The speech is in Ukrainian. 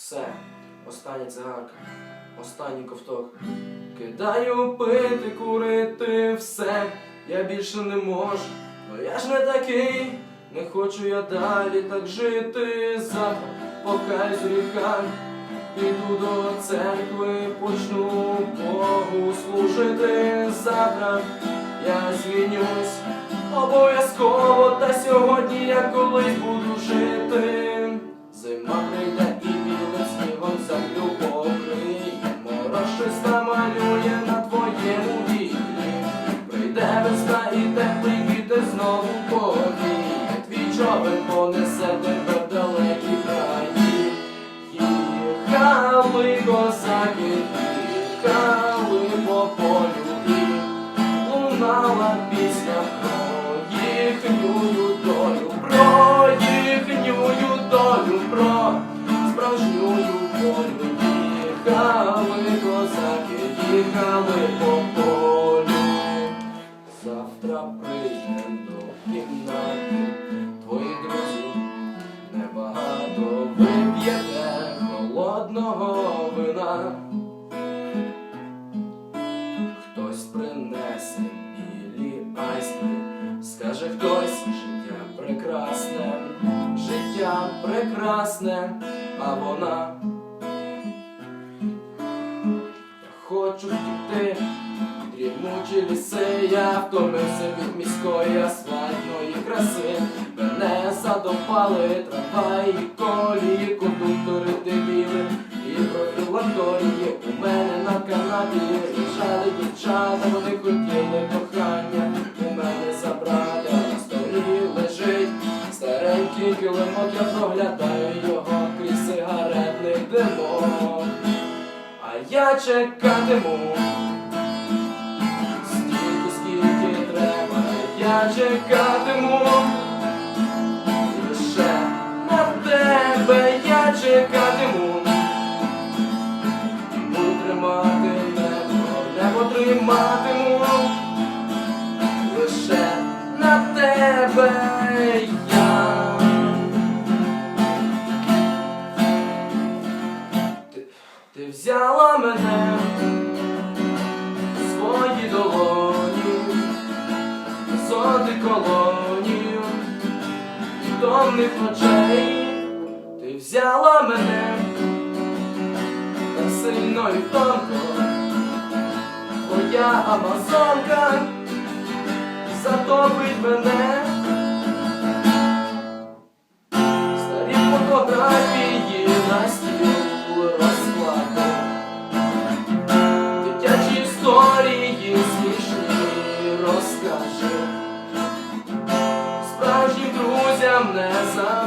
Все, остання цигарка, останній ковток. Кидаю пити, курити, все, я більше не можу, но я ж не такий, не хочу я далі так жити. Завтра покаюсь в піду до церкви, почну Богу служити. Завтра я звінюсь обов'язково, та сьогодні я колись щось намалює на твоєму вікні. Прийде весна і теплий вітер знову повіє, твій човен понесе тебе в далекі краї. Їхали козаки, їхали по полю лунала пісня про їхню долю, про їхню долю, про справжню волю. Завтра прийдем до кімнати твоїх друзів небагато вип'єте холодного вина. Хтось принесе білі айстри, скаже хтось життя прекрасне, життя прекрасне, а вона. Дрімучі ліси, я втомився від міської асфальтної краси. Мене задопали трамваї, колії, кондуктори дебіли і профілакторії. У мене на канапі лежали дівчата, вони хотіли кохання. У мене забрати на столі лежить старенький килимок, я проглядаю його крізь сигаретний димок. А я чекатиму чекатиму лише на тебе я чекатиму. Буду тримати небо, небо триматиму лише на тебе я. Ти, ти взяла мене в свої долоні, соти колонію томних ночей. Ти взяла мене так сильно і тонко, твоя амазонка затопить мене. yalnız